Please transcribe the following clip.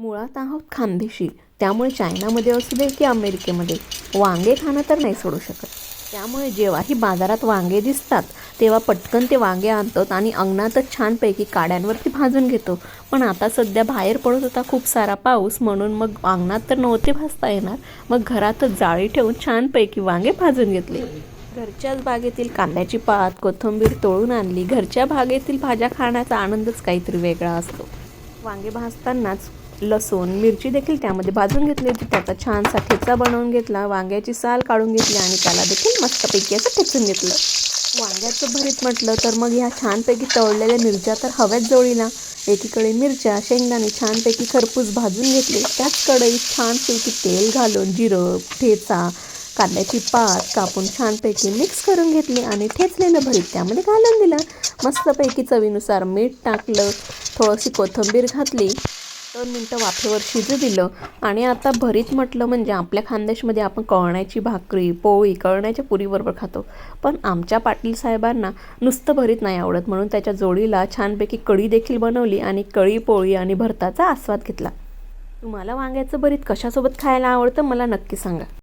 मुळात आहोत खानदेशी. त्यामुळे चायनामध्ये असू दे की अमेरिकेमध्ये वांगे खाणं तर नाही सोडू शकत. त्यामुळे जेव्हाही बाजारात वांगे दिसतात तेव्हा पटकन ते वांगे आणतो आणि अंगणातच छानपैकी काड्यांवरती भाजून घेतो. पण आता सध्या बाहेर पडत होता खूप सारा पाऊस म्हणून मग अंगणात तर नव्हते भाजता येणार. मग घरातच जाळी ठेवून छानपैकी वांगे भाजून घेतले. घरच्याच बागेतील कांद्याची पात कोथिंबीर तोळून आणली. घरच्या बागेतील भाज्या खाण्याचा आनंदच काहीतरी वेगळा असतो. वांगे भाजतानाच लसूण मिरची देखील त्यामध्ये भाजून घेतली होती. त्याचा छानसा ठेचा बनवून घेतला वांग्याची साल काढून घेतली आणि त्याला देखील मस्तपैकी असं ठेचून घेतलं. वांग्याचं भरीत म्हटलं तर मग ह्या छानपैकी तळलेल्या मिरच्या तर हव्याच जोडीला. एकीकडे मिरच्या शेंगदाणे छानपैकी खरपूस भाजून घेतले. त्याच कढईत छानपैकी तेल घालून जिरं ठेचा कांद्याची पात कापून छानपैकी मिक्स करून घेतली आणि ठेचलेलं भरीत त्यामध्ये घालून दिलं. मस्तपैकी चवीनुसार मीठ टाकलं थोडीशी कोथिंबीर घातली. दोन मिनटं वाफेवर शिजू दिलं आणि आता भरीत म्हटलं म्हणजे आपल्या खानदेशमध्ये आपण कळण्याची भाकरी पोळी कळण्याच्या पुरीबरोबर खातो. पण आमच्या पाटील साहेबांना नुसतं भरीत नाही आवडत म्हणून त्याच्या जोडीला छानपैकी कढी देखील बनवली आणि कळी पोळी आणि भरताचा आस्वाद घेतला. तुम्हाला वांग्याचं भरीत कशासोबत खायला आवडतं मला नक्की सांगा.